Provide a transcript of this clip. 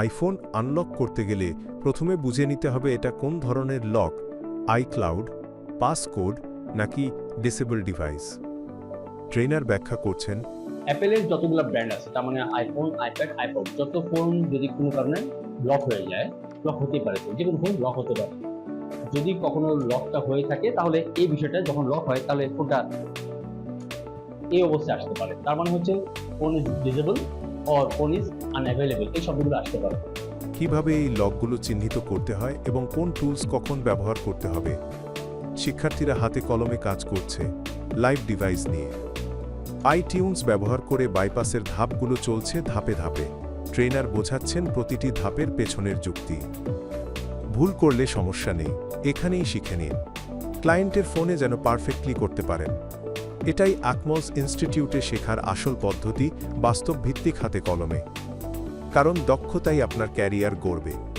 IPhone unlock করতে গেলে প্রথমে বুঝে নিতে হবে এটা কোন ধরনের লক আইক্লাউড পাসকোড নাকি ডিসেবল ডিভাইস ট্রেনার ব্যাখ্যা করছেন অ্যাপেলের যতগুলো ব্র্যান্ড আছে, তার মানে আইফোন আইপ্যাড আইপড যত ফোন যদি কোনো কারণে লক হয়ে যায় লক হতে পারে যে কোনো ফোন লক হতে পারে। যদি কখনো লকটা হয়ে থাকে, তাহলে এই বিষয়টা যখন লক হয়, তাহলে ফোনটা এই অবস্থায় আসতে পারে। তার মানে হচ্ছে phone disable or phone is unavailable এই শব্দগুলো আসতে পারে। কীভাবে এই লকগুলো চিহ্নিত করতে হয় এবং কোন টুলস কখন ব্যবহার করতে হবে? শিক্ষার্থীরা হাতে কলমে কাজ করছে লাইভ ডিভাইস নিয়ে। আইটিউনস ব্যবহার করে বাইপাসের ধাপগুলো চলছে ধাপে ধাপে। ট্রেনার বোঝাচ্ছেন প্রতিটি ধাপের পেছনের যুক্তি। ভুল করলে সমস্যা নেই, এখানেই শিখে নিন। ক্লায়েন্টের ফোনে যেন পারফেক্টলি করতে পারেন। এটাই আকমলস ইনস্টিটিউটে শেখার আসল পদ্ধতি বাস্তব ভিত্তিক হাতে কলমে। কারণ দক্ষতাই আপনার ক্যারিয়ার গড়বে।